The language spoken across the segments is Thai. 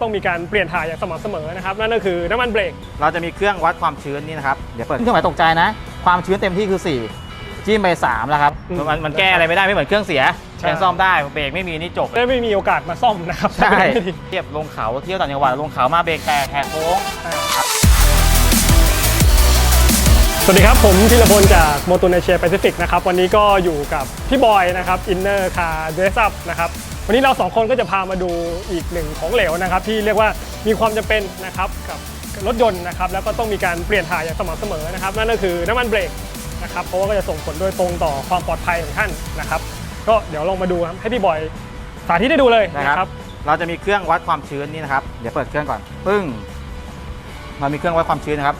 ต้องมีการเปลี่ยนถ่ายอย่างสม่ำเสมอนะครับนั่นก็คือน้ำมันเบรกเราจะมีเครื่องวัดความชื้นนี่นะครับ เดี๋ยวเปิดเครื่องหมายตกใจนะ ความชื้นเต็มที่คือ 4 จิ้มไป3แล้วครับอืมมันมันแก้อะไรไม่ได้ไม่เหมือนเครื่องเสียใช่ยังซ่อมได้เบรกไม่มีนี่จบได้ไม่มีโอกาสมาซ่อมนะครับใช่ไม่ดีเทียบลงเขาเที่ยวต่างจังหวัดลงเขามาเบรกแตกแหกโค้งสวัสดีครับ ผมธีรพลจากโมตูนเอเชียแปซิฟิกนะครับ วันนี้ก็อยู่กับพี่บอยนะครับอินเนอร์คาร์เดรสอัพนะครับ วันนี้เราสองคนก็จะพามาดูอีกหนึ่งของเหลวนะครับ ที่เรียกว่ามีความจำเป็นนะครับกับรถยนต์นะครับแล้วก็ต้องมีการเปลี่ยนถ่ายอย่างสม่ำเสมอนะครับ นั่นก็คือน้ำมันเบรกนะครับเพราะว่าก็จะส่งผลโดยตรงต่อความปลอดภัยของท่านนะครับ ก็เดี๋ยวลองมาดูครับให้พี่บอยสาธิตให้ดูเลยนะนะคครัรับบเราจะมีเครื่องวัดความชื้นนี่นะครับ เดี๋ยวเปิดเครื่องก่อนปึ้งเรามีเครื่องวัดความชื้นนะครับ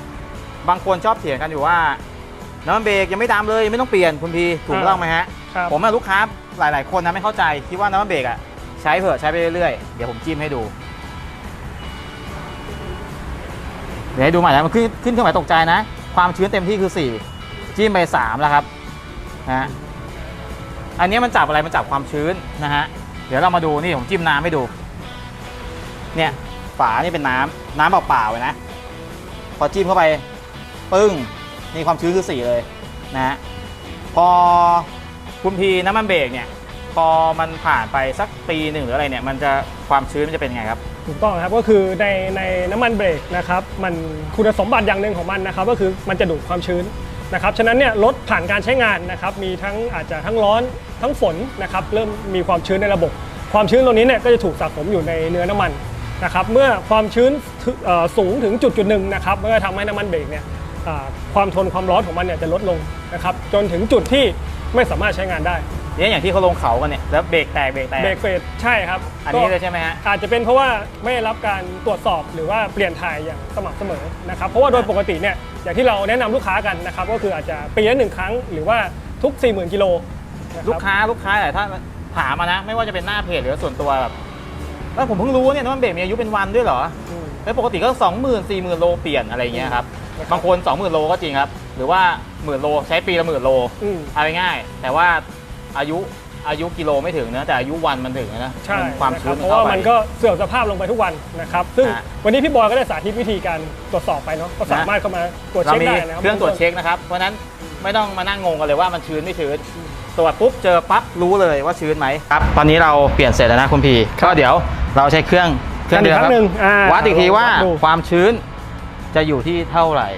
บางคนชอบเถียงกันอยู่ว่าน้ำมันเบรกยังไม่ดำเลยยังไม่ต้องเปลี่ยนคุณพีถูกอ่าต้องไหมฮะ ครับ ผมอะลูกค้า หลาย ๆ คนนะไม่เข้าใจคิดว่าน้ำมันเบรกอะใช้เถอะใช้ไปเรื่อยๆ เดี๋ยวผมจิ้มให้ดู เดี๋ยวให้ดูใหม่นะมันขึ้นขึ้นเครื่องหมายตกใจนะ ความชื้นเต็มที่คือ 4 จิ้มไป3แล้วครับนะฮะอันนี้มันจับอะไรมันจับความชื้นนะฮะเดี๋ยวเรามาดูนี่ผมจิ้มน้ำให้ดู เนี่ยฝานี่เป็นน้ำน้ำเปล่าๆเลยนะ พอจิ้มเข้าไป ปึ้งนี่ความชื้นคือ4เลยนะฮะพอ คุณพีน้ำมันเบรกเนี่ยพอมันผ่านไปสักปีหนึ่งหรืออะไรเนี่ยมันจะความชื้นมันจะเป็นไงครับ ถูกต้องครับก็คือในในน้ำมันเบรกนะครับมันคุณสมบัติอย่างหนึ่งของมันนะครับ ก็คือมันจะดูดความชื้นนะครับฉะนั้นเนี่ยรถผ่านการใช้งานนะครับมีทั้งอาจจะทั้งร้อนทั้งฝนนะครับเริ่มมีความชื้นในระบบ ความชื้นตรงนี้เนี่ยก็จะถูกสะสมอยู่ในเนื้อน้ำมันนะครับเมื่อความชื้นสูงถึงจุดจุดหนึ่งนะครับมันก็ทำให้น้ำมันเบรกเนี่ยความทนความร้อนของมันเนี่ยจะลดลงนะครับจนถึงจุดที่ ไม่สามารถใช้งานได้เนี่ยอย่างที่เขาลงเขากันเนี่ยแล้วเบรกแตกเบรกแตกเบรกเฟสใช่ครับอันนี้ก็เลยใช่ไหมฮะอาจจะเป็นเพราะว่าไม่ได้รับการตรวจสอบหรือว่าเปลี่ยนถ่ายอย่างสม่ำเสมอนะครับเพราะว่าโดยปกติเนี่ยอย่างที่เราแนะนำลูกค้ากันนะครับก็คืออาจจะปีละหนึ่งครั้งหรือว่าทุก 40,000กิโลนะรับลูกค้าลูกค้าแต่ถ้าถามมานะ ไม่ว่าจะเป็นหน้าเพจหรือส่วนตัวแบบแล้วผมเพิ่งรู้เนี่ยน้ำมันเบรกมีอายุเป็นวันด้วยเหรออืมแล้วปกติก็สองหมื่นสี่หมื่นโลเปลี่ยนอะไรอย่างเงี้ยครับนะครับบางคนสองหมื่นโลก็จริงครับ หรือว่า หมื่นโลใช้ปีละหมื่นโลอืม เอาง่ายๆแต่ว่าอายุอายุกิโลไม่ถึงนะแต่อายุวันมันถึงนะใช่มันความนะชื้นเพราะว่ามันเข้ก็เสื่อมสภาพลงไปทุกวันนะครับ ซึ่งฮะวันนี้พี่บอยก็ได้สาธิตวิธีการตรวจสอบไปเนาะก็สามารถเข้ามาตรวจเราเช็คมีได้นะครับเครื่องตรวจเช็คนะครับ เพราะฉะนั้นไม่ต้องมานั่งงงกันเลยว่ามันชื้นไม่ชื้นตรวจปุ๊บเจอปั๊บรู้เลยว่าชื้นไหมครับ ตอนนี้เราเปลี่ยนเสร็จแล้วนะคุณพีก็เดี๋ยวเราใช้เครื่องเครื่องกันอีเดิกมครั้งหนึ่งอ่าวัดอีกทีว่าวัดดู ความชื้นจะอยู่ที่เท่าไหร่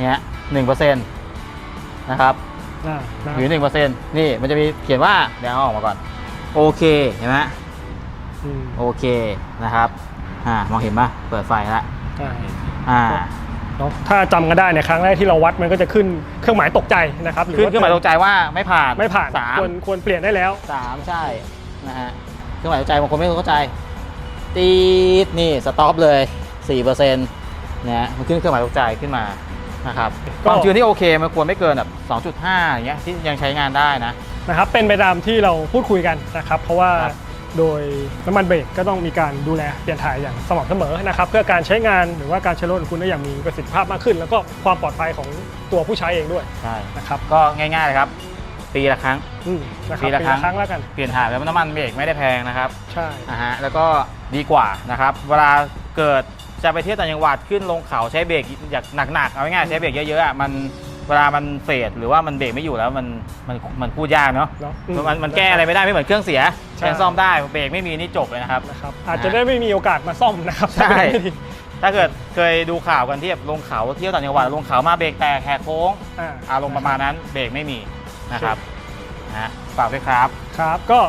เนี่ย หนึ่งเปอร์เซ็นต์นะครับอ่านะอยู่หนึ่งเปอร์เซ็นต์นี่มันจะมีเขียนว่าเดี๋ยวเอาออกมาก่อน โอเคเห็นไหมอืมโอเคนะครับอ่ามองเห็นปะเปิดไฟแล้วอ่าอ่าเนาะถ้าจำกันได้เนี่ยครั้งแรกที่เราวัดมันก็จะขึ้นเครื่องหมายตกใจนะครับคือว่าเครื่องหมายตกใจว่าไม่ผ่านไม่ผ่านสาม ควรควรเปลี่ยนได้แล้ว สามใช่นะฮะเครื่องหมายตกใจบางคนไม่เข้าใจ ตีดนี่สต็อปเลย4%เปอร์เซ็นต์นะฮะมันขึ้นเครื่องหมายตกใจขึ้นมา นะครับก็ ความชื้นที่โอเคมันควรไม่เกินแบบ 2.5อย่างเงี้ยที่ยังใช้งานได้นะ นะครับเป็นไปตามที่เราพูดคุยกันนะครับ เพราะว่าครับ โดยน้ำมันเบรกก็ต้องมีการดูแลเปลี่ยนถ่ายอย่างสม่ำเสมอนะครับเพื่อการใช้งานหรือว่าการใช้รถของคุณได้อย่างมีประสิทธิภาพมากขึ้น แล้วก็ความปลอดภัยของตัวผู้ใช้เองด้วยใช่นะครับก็ง่ายๆเลยครับปีละครั้ง อืมนะครับปีละครั้งครั้งแล้วกันเปลี่ยนถ่ายแล้วน้ำมันเบรกไม่ได้แพงนะครับใช่นะฮะแล้วก็ดีกว่านะครับ เวลาเกิด จะไปเที่ยวต่างจังหวัดขึ้นลงเขาใช้เบรกอย่างหนักๆเอาง่ายๆใช้เบรกเยอะๆอะมันเวลามันเฟดหรือว่ามันเบรกไม่อยู่แล้วมันมันมันพูดยากเนาะเนาะอืมันมันแก้อะไรไม่ได้ไม่เหมือนเครื่องเสียใช่ ยังซ่อมได้เบรกไม่มีนี่จบเลยนะครับ นะครับอาจจะได้ไม่มีโอกาสมาซ่อมนะครับใช่ไม่ดีถ้าเกิดเคยดูข่าวกันที่แบบลงเขาเที่ยวต่างจังหวัดลงเขามาเบรกแตกแหกโค้งอ่า อารมณ์ประมาณนั้นเบรกไม่มีนะครับนะฮะฝากด้วยครับ ครับก็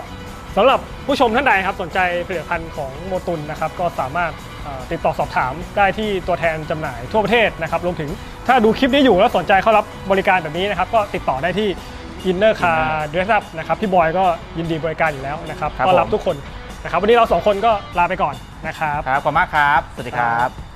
สำหรับผู้ชมท่านใดครับสนใจผลิตภัณฑ์ของโมตุนนะครับก็สามารถเอ่อ ติดต่อสอบถามได้ที่ตัวแทนจำหน่ายทั่วประเทศนะครับรวมถึงถ้าดูคลิปนี้อยู่แล้วสนใจเข้ารับบริการแบบนี้นะครับก็ติดต่อได้ที่ Inner Car Dress Up นะครับพี่บอยก็ยินดีบริการอยู่แล้วนะครับครับต้อนรับผมทุกคนนะครับวันนี้เราสองคนก็ลาไปก่อนนะครับครับขอบคุณมากครับ สวัสดีครับ